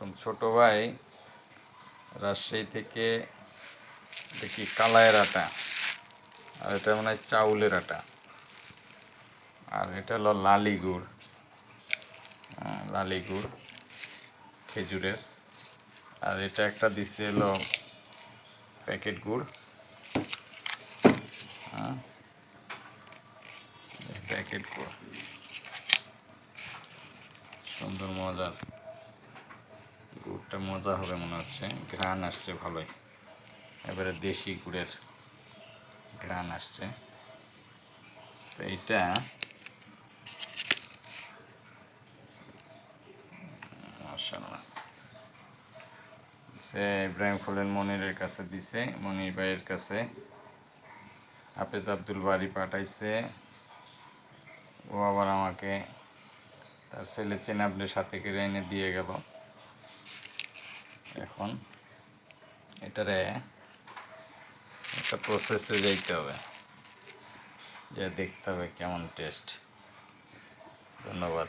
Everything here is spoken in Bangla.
ছোট ভাই রাজশাহী থেকে দেখি কালায়ের আটা আর এটা মনে হয় চাউলের আটা আর এটা হলো লালি গুড় হ্যাঁ, লালি গুড় খেজুরের আর এটা একটা দিচ্ছে হলো প্যাকেট গুড় হ্যাঁ প্যাকেট গুড় সুন্দর মজার। গুড়টা মজা হবে মনে হচ্ছে। ঘ্রাণ আসছে ভালোই। এবারে দেশি গুড়ের ঘ্রাণ আসছে। তো এইটা সে ইব্রাহিম খোলেন মনিরের কাছে, দিছে মনির ভাইয়ের কাছে। হাফেজ আব্দুল বাড়ি পাঠাইছে। ও আবার আমাকে তার ছেলে চেনাবলের সাথে করে এনে দিয়ে গেল। এখন এটারে একটা প্রসেসে যাইতে হবে। যা দেখতে হবে কেমন টেস্ট ধন্যবাদ।